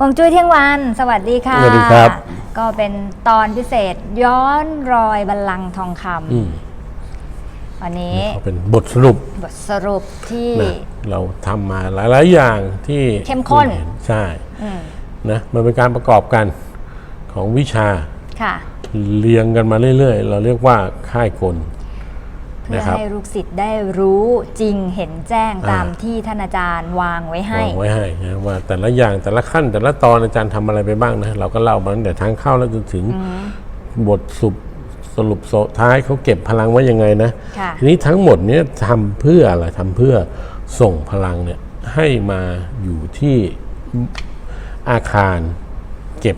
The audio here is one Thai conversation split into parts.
ฮวงจุ้ยเที่ยงวัน สวัสดีค่ะ สวัสดีครับ ก็เป็นตอนพิเศษย้อนรอยบัลลังก์ทองคอืมำวันนี้เอาเป็นบทสรุป บทสรุปที่นะเราทำมาหลาย ๆ อย่างที่เข้มข้นณห็ใช่อืมนะมันเป็นการประกอบกันของวิชาค่ะเรียงกันมาเรื่อย ๆ เราเรียกว่าค่ายกลเพื่อนะครับให้ลูกศิษย์ได้รู้จริงเห็นแจ้งอ่าตามที่ท่านอาจารย์วางไว้ให้ วางไว้ให้นะว่าแต่ละอย่างแต่ละขั้นแต่ละตอนอาจารย์ทำอะไรไปบ้างนะเราก็เล่ามาตั้งแต่ทางเข้าแล้วจนถึงบทสรุปสรุปโซท้ายเขาเก็บพลังไว้ยังไงนะค่ะ ทีนี้ทั้งหมดเนี้ยทำเพื่ออะไรทำเพื่อส่งพลังเนี่ยให้มาอยู่ที่อาคารเก็บ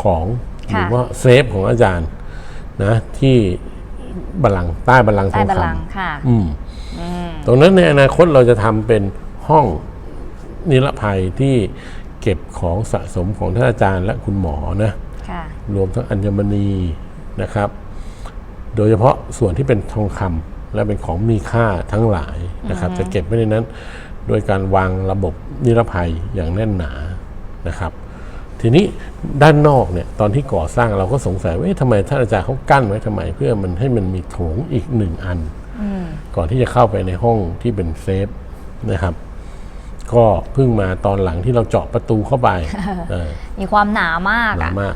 ของหค่ะรือว่าเซฟของอาจารย์นะที่ บัลลังก์ใต้บัลลังก์ทใต้องบัลคลังก์ค่ะำอืมตรงนั้นในอนาคตเราจะทำเป็นห้องนิรภัยที่เก็บของสะสมของท่านอาจารย์และคุณหมอนะ ค่ะรวมทั้งอัญมณีนะครับ โดยเฉพาะส่วนที่เป็นทองคำและเป็นของมีค่าทั้งหลายนะครับ จะเก็บไว้ในนั้น โดยการวางระบบนิรภัยอย่างแน่นหนานะครับ ทีนี้ด้านนอกเนี่ยตอนที่ก่อสร้างเราก็สงสัยว่าเอ๊ะทำไมท่านอาจารย์เขากั้นไว้ทำไม เพื่อมันให้มันมีโถงอีกหนึ่งอัน ก่อนที่จะเข้าไปในห้องที่เป็นเซฟนะครับ ก็เพิ่งมาตอนหลังที่เราเจาะประตูเข้าไปเออมีความหนามากหนาอะมาก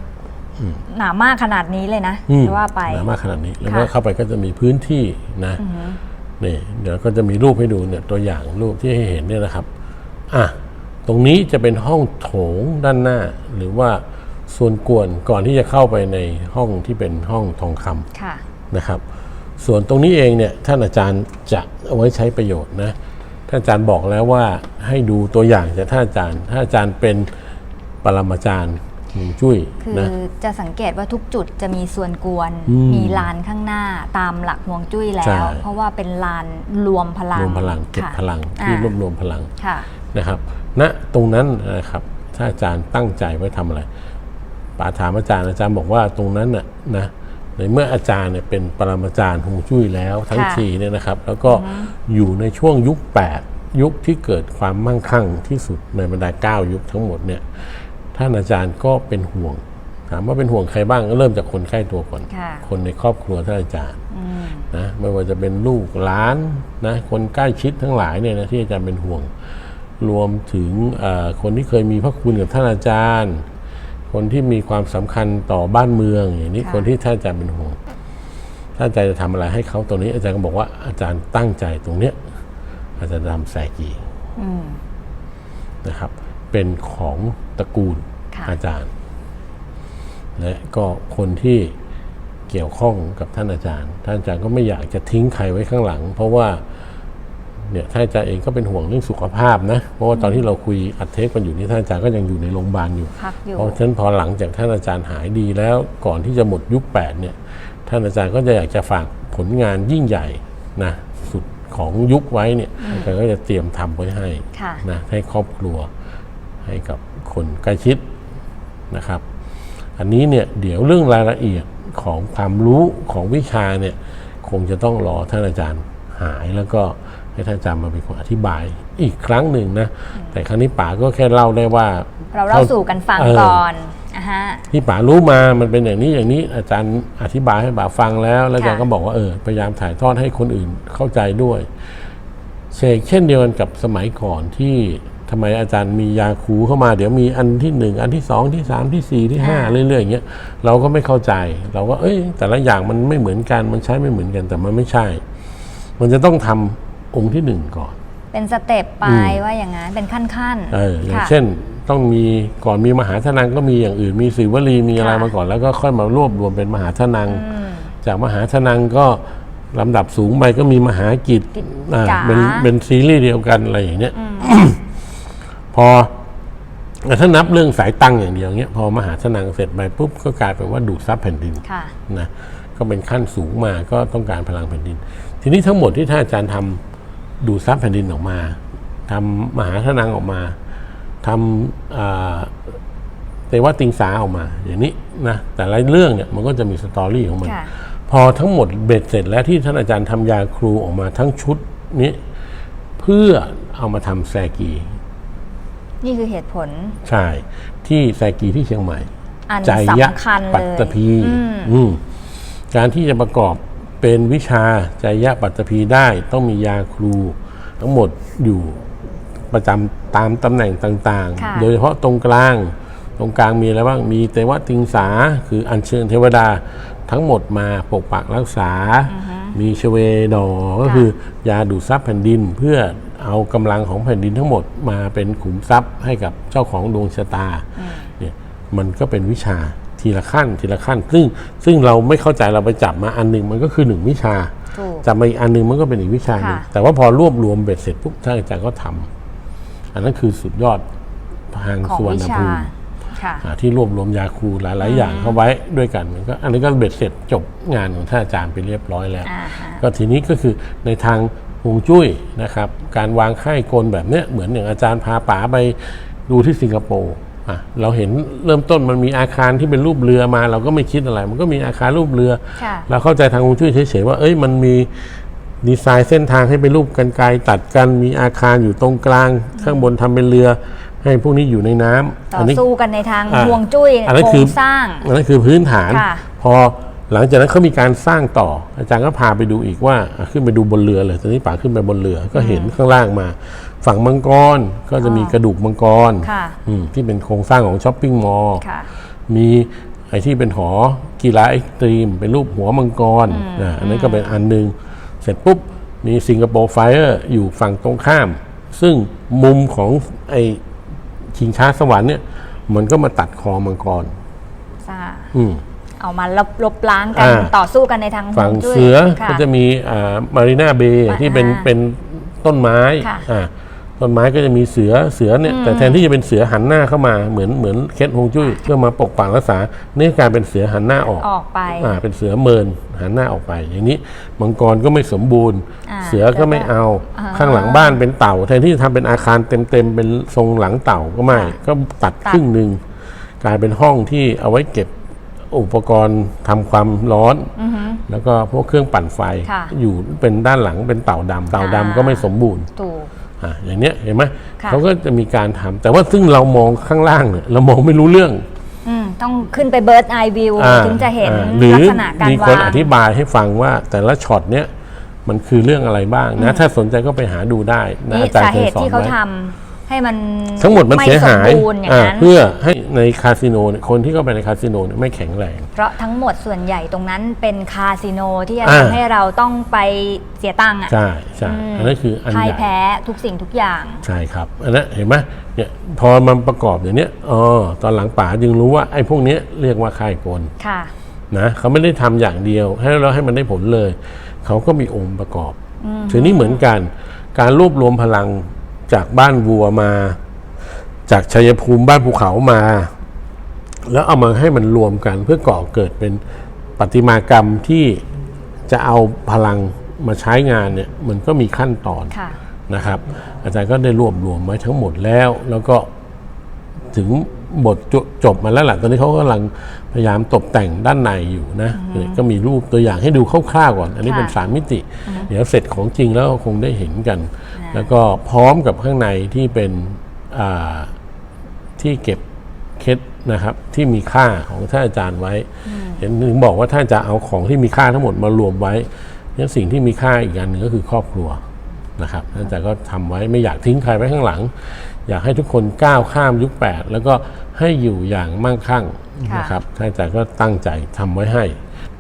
หนามากขนาดนี้เลยนะอืมจะว่าไปหนามากขนาดนี้ แล้วค่ะก็เข้าไปก็จะมีพื้นที่นะนี่เดี๋ยวก็จะมีรูปให้ดูเนี่ยตัวอย่างรูปที่ให้เห็นเนี่ยนะครับ อะ ตรงนี้จะเป็นห้องโถงด้านหน้า หรือว่าส่วนกวนก่อนที่จะเข้าไปในห้องที่เป็นห้องทองคำค่ะนะครับ ส่วนตรงนี้เองเนี่ยท่านอาจารย์จะเอาไว้ใช้ประโยชน์นะท่านอาจารย์บอกแล้วว่าให้ดูตัวอย่างจากท่านอาจารย์ท่านอาจารย์เป็นปรมาจารย์หงจุ้ยคือนะจะสังเกตว่าทุกจุดจะมีส่วนกวนอืมมีลานข้างหน้าตามหลักฮวงจุ้ยแล้ใช่วเพราะว่าเป็นลานรวมพลังรวมพลังเก็บค่ะพลังที่อ่ารวบรวมพลังค่ะ นะครับณตรงนั้นนะครับถ้าอาจารย์ตั้งใจไว้ทำอะไรป๋าถามอาจารย์อาจารย์บอกว่าตรงนั้นน่ะนะในเมื่ออาจารย์เนี่ยเป็นปรมาจารย์ฮวงจุ้ยแล้วทั้งค่ะทีเนี่ยนะครับ แล้วก็อยู่ในช่วงยุค 8 ยุคที่เกิดความมั่งคั่งที่สุดในบรรดา 9 ยุคทั้งหมดเนี่ยท่านอาจารย์ก็เป็นห่วง ถามว่าเป็นห่วงใครบ้างก็เริ่มจากคนใกล้ตัวก่อนค่ะคนในครอบครัวท่านอาจารย์นะไม่ว่าจะเป็นลูกหลานนะคนใกล้ชิดทั้งหลายเนี่ยนะที่อาจารย์เป็นห่วง รวมถึงเอ่อคนที่เคยมีพระคุณกับท่านอาจารย์ คนที่มีความสำคัญต่อบ้านเมืองอย่างนี้ค่ะคนที่ท่านอาจารย์เป็นห่วงท่านอาจารย์จะทำอะไรให้เขาตรงนี้ อาจารย์ก็บอกว่าอาจารย์ตั้งใจตรงเนี้ยอาจารย์จะทำแสกีอืมนะครับ เป็นของตระกูลค่ะอาจารย์ และก็คนที่เกี่ยวข้องกับท่านอาจารย์ ท่านอาจารย์ก็ไม่อยากจะทิ้งใครไว้ข้างหลัง เพราะว่า เนี่ยท่านอาจารย์เองก็เป็นห่วงเรื่องสุขภาพนะ เพราะว่าตอนที่เราคุยอัดเทปกันอยู่นี่ท่านอาจารย์ก็ยังอยู่ในโรงพยาบาลอยู่พักอยู่เพราะฉะนั้นพอหลังจากท่านอาจารย์หายดีแล้วก่อนที่จะหมดยุคแปดเนี่ยท่านอาจารย์ก็จะอยากจะฝากผลงานยิ่งใหญ่นะสุดของยุคไว้เนี่ยอาจารย์ก็จะเตรียมทำไว้ให้ค่ะนะให้ครอบครัวให้กับคนใกล้ชิดนะครับ อันนี้เนี่ยเดี๋ยวเรื่องรายละเอียดของความรู้ของวิชาเนี่ยคงจะต้องรอท่านอาจารย์หายแล้วก็ ให้ท่านอาจารย์มาเป็นคนอธิบายอีกครั้งหนึ่งนะ แต่ครั้งนี้ป๋าก็แค่เล่าได้ว่า เราเล่าสู่กันฟังเออก่อนอะฮะที่ป๋ารู้มามันเป็นอย่างนี้อย่างนี้ อาจารย์อธิบายให้ป๋าฟังแล้ว แล้วอาจารย์ค่ะก็บอกว่าเออพยายามถ่ายทอดให้คนอื่นเข้าใจด้วยเชกเช่นเดียวกันกับสมัยก่อนที่ทำไมอาจารย์มียาคูเข้ามา เดี๋ยวมีอันที่หนึ่งอันที่สองที่สามที่สี่ที่ห้าเรื่อยๆอย่างเงี้ยเราก็ไม่เข้าใจ เราก็เอ้ย แต่ละอย่างมันไม่เหมือนกันมันใช้ไม่เหมือนกันแต่มันไม่ใช่ มันจะต้องทำ องค์ที่หนึ่งก่อน เป็นสเต็ปไปว่าอย่างนั้นเป็นขั้นๆเอออย่างค่ะเช่นต้องมีก่อนมีมหาทนังก็มีอย่างอื่นมีศิวลีมีอะไรค่ะมาก่อน แล้วก็ค่อยมารวบรวมเป็นมหาทนัง จากมหาทนังก็ลำดับสูงไปก็มีมหากิจกิจอ่าจ๋าเป็นเป็นซีรีส์เดียวกันอะไรอย่างเนี้ยพอแต่ถ้านับเรื่องสายตังค์อย่างเดียวเนี้ยพอมหาทนังเสร็จไปปุ๊บก็กลายเป็นว่าดูดซับแผ่นดินค่ะนะก็เป็นขั้นสูงมาก็ต้องการพลังแผ่นดิน ทีนี้ทั้งหมดที่ท่านอาจารย์ทำ ดูดซับแผ่นดินออกมาทำมหาทนังออกมาทำอ่าเตวติงสาออกมา อย่างนี้นะแต่ละเรื่องเนี่ยมันก็จะมีสตอรี่ของมันค่ะพอทั้งหมดเบ็ดเสร็จแล้วที่ท่านอาจารย์ทำยาครูออกมาทั้งชุดนี้เพื่อเอามาทำแซกี นี่คือเหตุผล ใช่ ที่ไซกีที่เชียงใหม่อันใจยะสำคัญปัเลตยตภีอืมอืมการที่จะประกอบ เป็นวิชาใจยะปัตตภีได้ ต้องมียาครูทั้งหมดอยู่ประจำตามตำแหน่งต่างค่ะๆโดยเฉพาะตรงกลาง ตรงกลางมีอะไรบ้าง มีเตวติงสา คืออัญเชิญเทวดาทั้งหมดมาปกปักรักษา มีชเวดอ ก็คือยาดูดซับแผ่นดินเพื่อเอากำลังของแผ่นดินทั้งหมดมาเป็นขุมทรัพย์ให้กับเจ้าของดวงชะตาเนี่ยมันก็เป็นวิชา ทีละขั้นทีละขั้น ซึ่งซึ่งเราไม่เข้าใจเราไปจับมาอันหนึ่งมันก็คือหนึ่งวิชา ถูก จับมาอีกอันหนึ่งมันก็เป็นอีกวิชาหนึ่งค่ะ แต่ว่าพอรวบรวมเบ็ดเสร็จปุ๊บท่านอาจารย์ก็ทำอันนั้นคือสุดยอดทางของสุวรรวิณชาภูมิ ค่ะ อ่าที่รวบรวมยาคูหลาย ๆ อย่างเข้าไว้ด้วยกันมันก็อันนี้ก็เบ็ดเสร็จจบงานของท่านอาจารย์ไปเรียบร้อยแล้ว อ่าฮะ ก็ทีนี้ก็คือในทางฮวงจุ้ยนะครับ การวางค่ายกลแบบเนี้ยเหมือนอย่างอาจารย์พาป๋าไปดูที่สิงคโปร์อะ เราเห็นเริ่มต้นมันมีอาคารที่เป็นรูปเรือมา เราก็ไม่คิดอะไร มันก็มีอาคารรูปเรือค่ะเราเข้าใจทางฮวงจุ้ยเฉยๆว่าเอ้ยมันมีดีไซน์เส้นทางให้เป็นรูปกันไกลตัดกันมีอาคารอยู่ตรงกลาง ข้างบนทำเป็นเรือ ให้พวกนี้อยู่ในน้ำต่ออันนี้สู้กันในทางอะห่วงจุ้ยอันนั้นโคคืรองสร้างอันนั้นคือพื้นฐานค่ะพอหลังจากนั้นเขามีการสร้างต่อ อาจารย์ก็พาไปดูอีกว่าอะขึ้นไปดูบนเรือเลยตอนนี้ป๋าขึ้นไปบนเรือก็เห็นข้างล่างมา ฝั่งมังกรก็จะมีกระดูกมังกรค่ะอืมที่เป็นโครงสร้างของช้อปปิ้งมอลล์ค่ะมีไอ้ที่เป็นหอกีฬาเอ็กซ์ตรีม เป็นรูปหัวมังกรนะอันนั้นก็เป็นอันหนึ่งเสร็จปุ๊บมีสิงคโปร์ไฟเออร์อยู่ฝั่งตรงข้าม ซึ่งมุมของไอ้ชิงช้าสวรรค์เนี่ย มันก็มาตัดคอมังกรซ่าอืมเอามาลบลบล้างกันอ่าต่อสู้กันในทางห่วฝั่งงจุ้ยเสือค่ะก็จะมีอ่ามารีนาเบย์อ่าที่เป็นอ่าเป็นต้นไม้ค่ะอ่า ต้นไม้ก็จะมีเสือเสือเนี่ยแต่แทนที่จะเป็นเสือหันหน้าเข้ามาเหมือนเหมือนเคสฮวงจุ้ยเพื่อมาปกปักรักษานี่กลายเป็นเสือหันหน้าออกออกไปอ่าเป็นเสือเมินหันหน้าออกไป อย่างนี้มังกรก็ไม่สมบูรณ์อ่าเสือก็ไม่เอาอ่าข้างหลังบ้านเป็นเต่า แทนที่จะทำเป็นอาคารเต็มๆเป็นทรงหลังเต่าก็ไม่ค่ะก็ตัดตัดครึ่งหนึ่งกลายเป็นห้องที่เอาไว้เก็บอุปกรณ์ทำความร้อนอือหือแล้วก็พวกเครื่องปั่นไฟค่ะอยู่เป็นด้านหลังเป็นเต่าดำเต่าดำอ่าก็ไม่สมบูรณ์ถูก อะอย่างเนี้ยเห็นไหมค่ะเขาก็จะมีการทำแต่ว่าซึ่งเรามองข้างล่างเนี่ยเรามองไม่รู้เรื่องอืมต้องขึ้นไปเบิร์ดไอวิวอ่าถึงจะเห็นอ่าหรือลักษณะการมีวาคนงอธิบายให้ฟังว่าแต่ละช็อตเนี้ยมันคือเรื่องอะไรบ้างนะ ถ้าสนใจก็ไปหาดูได้นะนี่อาจารย์สาเคเหยตุสอนที่เขาไว้ทำ ให้มันทั้งหมดมันเสียหายไสมบูรณ์อย่างอ่านั้นเพื่อให้ในคาสิโนเนี่ยคนที่เข้าไปในคาสิโนเนี่ยไม่แข็งแรง เพราะทั้งหมดส่วนใหญ่ตรงนั้นเป็นคาสิโนที่จะอ่าทำให้เราต้องไปเสียตังค์อะใช่ใช่มอันนั้นคืออันพ่ายใหญ่แพ้ทุกสิ่งทุกอย่างใช่ครับอันนั้นเห็นไหมเนี่ยพอมันประกอบอย่างเนี้ยอ๋อตอนหลังป๋าจึงรู้ว่าไอ้พวกเนี้ยเรียกว่าค่ายกลค่ะนะเขาไม่ได้ทำอย่างเดียว ให้เราให้มันได้ผลเลย เขาก็มีองค์ประกอบทีนี้เหมือนกัน การรวบรวมพลัง จากบ้านวัวมา จากชัยภูมิบ้านภูเขามา แล้วเอามาให้มันรวมกันเพื่อก่อเกิดเป็นประติมากรรมที่จะเอาพลังมาใช้งานเนี่ยมันก็มีขั้นตอนค่ะนะครับ อาจารย์ก็ได้รวบรวมไว้ทั้งหมดแล้ว แล้วก็ถึง บทจจบมาแล้วแหละตอนนี้เขากำลังพยายามตกแต่งด้านในอยู่นะเนี่ยก็มีรูปตัวอย่างให้ดูคร่าวๆก่อน อันนี้ค่ะเป็นสามมิติ เดี๋ยวเสร็จของจริงแล้วก็คงได้เห็นกัน แล้วก็พร้อมกับข้างในที่เป็นอ่าที่เก็บเคสนะครับที่มีค่าของท่านอาจารย์ไว้ เห็นถึงบอกว่าท่านจะเอาของที่มีค่าทั้งหมดมารวมไว้เนี่ยสิ่งที่มีค่าอีกอันหนึ่งก็คือครอบครัวนะครับท่านอาจารย์ก็ทำไว้ไม่อยากทิ้งใครไว้ข้างหลัง อยากให้ทุกคนก้าวข้ามยุคแปดแล้วก็ให้อยู่อย่างมั่งคั่งค่ะนะครับท่านอาจารย์ก็ตั้งใจทำไว้ให้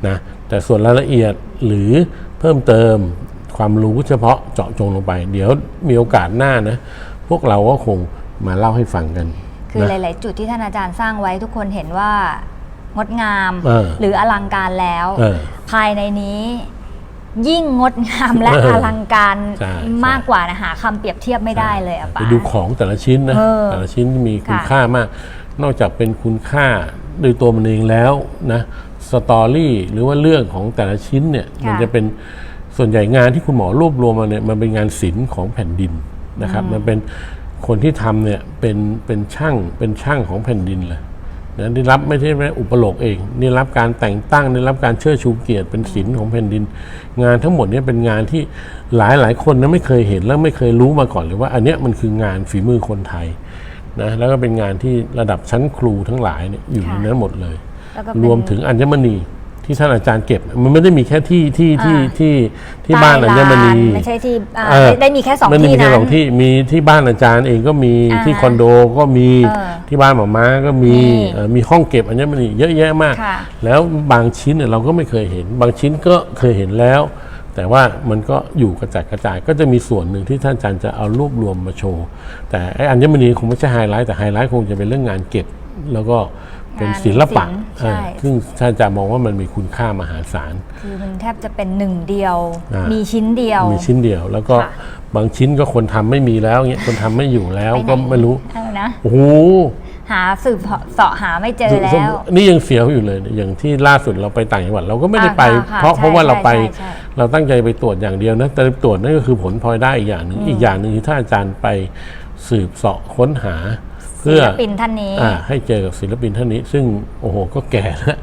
นะแต่ส่วนรายละเอียดหรือเพิ่มเติมความรู้เฉพาะเจาะจงลงไป เดี๋ยวมีโอกาสหน้านะ พวกเราก็คงมาเล่าให้ฟังกัน คือนะหลาย ๆ จุดที่ท่านอาจารย์สร้างไว้ทุกคนเห็นว่างดงามเออหรืออลังการแล้วเออภายในนี้ ยิ่งงดงามและเอออลังการใช่ใช่ มากกว่านะหาคำเปรียบเทียบไม่ได้เลยอะไปป๋าดูของแต่ละชิ้นนะเออแต่ละชิ้นที่มีคุณค่ะค่ามาก นอกจากเป็นคุณค่าโดยตัวมันเองแล้วนะสตอรี่หรือว่าเรื่องของแต่ละชิ้นเนี่ยมันจะเป็นส่วนใหญ่งานที่คุณหมอรวบรวมมาเนี่ยมันเป็นงานศิลป์ของแผ่นดินนะครับ มันเป็นคนที่ทำเนี่ยเป็นเป็นช่างเป็นช่างของแผ่นดินเลย นะได้รับไม่ใช่แค่อุปโลกเองได้รับการแต่งตั้งได้รับการเชิดชูเกียรติเป็นศิลป์ของแผ่นดิน งานทั้งหมดเนี่ยเป็นงานที่หลายหลายๆคนนะไม่เคยเห็นและไม่เคยรู้มาก่อนเลยว่า อันเนี้ยมันคืองานฝีมือคนไทยนะแล้วก็เป็นงานที่ระดับชั้นครูทั้งหลายเนี่ยอยู่ในค่ะนั้นหมดเลย แล้วก็เป็น รวมถึงอัญมณี ที่ท่านอาจารย์เก็บ มันไม่ได้มีแค่ที่ที่ที่อ่าที่ที่บ้านอัญมณีใต้ลานไม่ใช่ที่อ่าเออได้ได้มีแค่สองไม่ได้ที่มีแค่นั้นสองที่มีที่บ้านอาจารย์เองก็มีอ่าที่คอนโดก็มีเออที่บ้านหมอม้าก็มีนี่เอ่อมีห้องเก็บอัญมณีเยอะแยะมากค่ะแล้วบางชิ้นเนี่ยเราก็ไม่เคยเห็น บางชิ้นก็เคยเห็นแล้ว แต่ว่ามันก็อยู่กระจัดกระจายก็จะมีส่วนหนึ่งที่ท่านอาจารย์จะเอารวบรวมมาโชว์ แต่ไอ้อัญมณีคงไม่ใช่ไฮไลท์แต่ไฮไลท์คงจะเป็นเรื่องงานเก็บแล้วก็ เป็นงานศิลปะศิลป์เออใช่ซึ่งท่านอาจารย์มองว่ามันมีคุณค่ามหาศาล คือมันแทบจะเป็นหนึ่งเดียวอ่ามีมีชิ้นเดียว มีชิ้นเดียว แล้วก็ค่ะบางชิ้นก็คนทำไม่มีแล้วเงี้ยคนทำไม่อยู่แล้วปหนก็ไม่รู้เออนะโอ้โหหาสืบเสาะหาไม่เจอแล้ว นี่ยังเสียวอยู่เลยเนี่ยอย่างที่ล่าสุดเราไปต่างจังหวัดเราก็ไม่ได้ไปอ่าค่ะเพราะใช่เพราะว่าเราไปใช่ใช่เราตั้งใจไปตรวจอย่างเดียวนะแต่ตรวจนั่นก็คือผลพลอยได้อีกอย่างหนึ่งอีกอย่างหนึ่งคือถ้าอาจารย์ไปสืบเสาะค้นหาเพื่อ ศิลปินท่านนี้อ่าให้เจอกับศิลปินท่านนี้ ซึ่งโอ้โหก็แก่แล้ว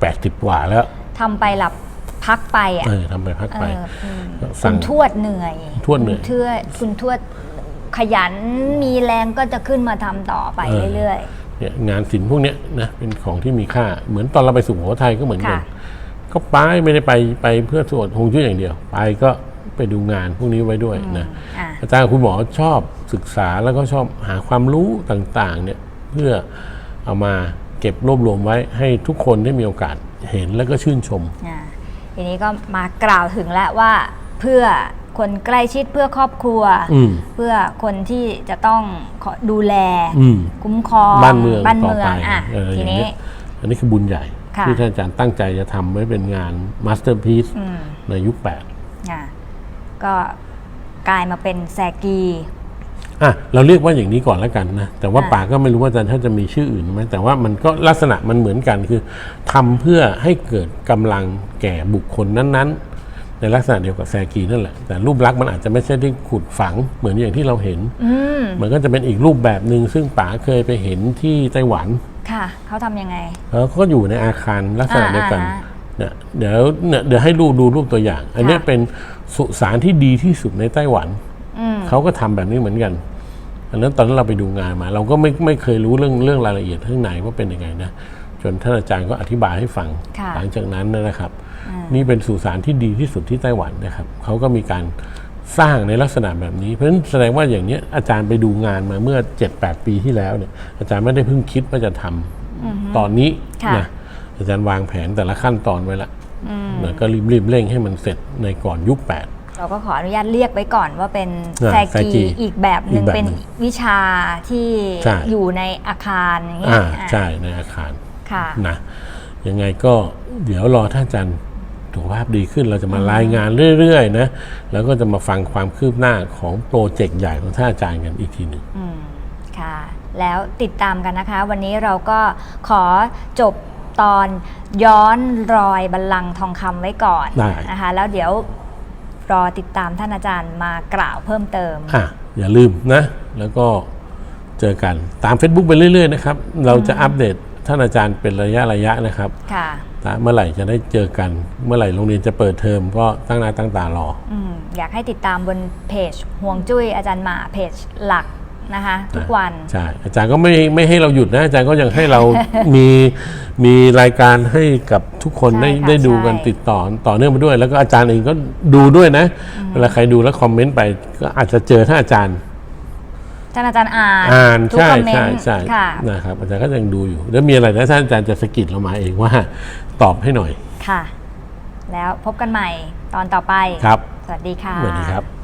แปดสิบกว่าแล้วทำไปหลับพักไปอะเออทำไปพักไปเอออืมสั่คุงณทวดเหนื่อยทวดเหนื่อยคุณทวดคุณทวดขยันมีแรงก็จะขึ้นมาทำต่อไปเออเรื่อยเนี่ยงานศิลป์พวกเนี้ยนะเป็นของที่มีค่า เหมือนตอนเราไปสุโขทัยก็เหมือนกันค่ะก็ไปไม่ได้ไปไปเพื่อสวดฮงจุ้ยอย่างเดียว ไปก็ ไปดูงานพวกนี้ไว้ด้วยนะอะอาจารย์กับคุณหมอชอบศึกษาแล้วก็ชอบหาความรู้ต่างๆเนี่ยเพื่อเอามาเก็บรวบรวมไว้ให้ทุกคนได้มีโอกาสเห็นแล้วก็ชื่นชมๆอะทีนี้ก็มากล่าวถึงแล้วว่าเพื่อคนใกล้ชิดเพื่อครอบครัวอืมเพื่อคนที่จะต้องขอดูแลอืมคุ้มครองบ้านเมืองบ้านต่อเมือไปงอะเออทีอย่างนี้เงี้ยอันนี้คือบุญใหญ่ค่ะที่ท่านอาจารย์ตั้งใจจะทำไว้เป็นงานมาสเตอร์พีซอืมในยุคแปดอะ ก็กลายมาเป็นแซกีอะเราเรียกว่าอย่างนี้ก่อนแล้วกันนะแต่ว่าอ่าป่าก็ไม่รู้ว่าอาจารย์ถ้าจะมีชื่ออื่นไหมแต่ว่ามันก็ลักษณะมันเหมือนกันคือทำเพื่อให้เกิดกำลังแก่บุคคลนั้นๆ ในลักษณะเดียวกับแซกีนั่นแหละแต่รูปลักษณ์มันอาจจะไม่ใช่ที่ขุดฝังเหมือนอย่างที่เราเห็นอืมมันก็จะเป็นอีกรูปแบบหนึ่งซึ่งป๋าเคยไปเห็นที่ไต้หวันค่ะเขาทำยังไงแล้วก็อยู่ในอาคารลักษณะเดียวกันอ่าเนี่ยเดี๋ยวเนี่ยเดี๋ยวให้ดูดูรูปตัวอย่าง อันเนี้ยค่ะเป็นสุสานที่ดีที่สุดในไต้หวันอืมเขาก็ทำแบบนี้เหมือนกัน อันนั้นตอนนั้นเราไปดูงานมา เราก็ไม่ไม่เคยรู้เรื่องเรื่องรายละเอียดข้างในว่าเป็นยังไงนะจนท่านอาจารย์ก็อธิบายให้ฟังค่ะหลังจากนั้นนะครับ นี่เป็นสุสานที่ดีที่สุดที่ไต้หวันนะครับเขาก็มีการสร้างในลักษณะแบบนี้ เพราะฉะนั้นแสดงว่าอย่างเนี้ยอาจารย์ไปดูงานมาเมื่อ 7-8 ปีที่แล้วเนี่ยอาจารย์ไม่ได้เพิ่งคิดว่าจะทำตอนนี้ค่ะนะ อาจารย์วางแผนแต่ละขั้นตอนไว้ละนะก็รีบๆเร่งให้มันเสร็จในก่อนยุคแปดเราก็ขออนุญาตเรียกไว้ก่อนว่าเป็นอ่าแซแซกีกีอีกแบบหนึ่งอีกแบบหนึ่งเป็นวิชาที่ใช่อยู่ในอาคารอย่างเงี้อ่ายอะใช่ในอาคารค่ะนะยังไงก็เดี๋ยวรอท่านอาจารย์สุขภาพดีขึ้นเราจะมารายงานเรื่อยๆนะแล้วก็จะมาฟังความคืบหน้าของโปรเจกต์ใหญ่ของท่านอาจารย์กันอีกทีหนึ่งอืมค่ะ แล้วติดตามกันนะคะ วันนี้เราก็ขอจบ ตอนย้อนรอยบัลลังก์ทองคำไว้ก่อนได้ นะคะแล้วเดี๋ยวรอติดตามท่านอาจารย์มากล่าวเพิ่มเติม อะอย่าลืมนะ แล้วก็เจอกันตาม Facebook ไปเรื่อยๆนะครับ เราจะอัปเดตท่านอาจารย์เป็นระยะระยะๆนะครับค่ะ นะเมื่อไหร่จะได้เจอกัน เมื่อไหร่โรงเรียนจะเปิดเทอมก็ตั้งหน้าตั้งตารอ อืมอยากให้ติดตามบนเพจห่วงจุ้ยอาจารย์หมาเพจหลัก นะคะ ทุกวันใช่อาจารย์ก็ไม่ไม่ให้เราหยุดนะอาจารย์ก็ยังให้เรา มีมีรายการให้กับทุกคนใช่ได้ค่ะได้ดูใช่กันติดต่อต่อเนื่องไปด้วย แล้วก็อาจารย์เองก็ดูด้วยนะเวลาใครดูแล้วคอมเมนต์ไปก็อาจจะเจอท่านอาจารย์ท่านอาจารย์อ่านอ่านทุกใช่คอมเมนใช่ต์ใช่ค่ะนะครับอาจารย์ก็ยังดูอยู่ แล้วมีอะไรนะท่านอาจารย์จะสะกิดเรามาเองว่าตอบให้หน่อยค่ะ แล้วพบกันใหม่ตอนต่อไปครับ สวัสดีค่ะสวัสดีครับ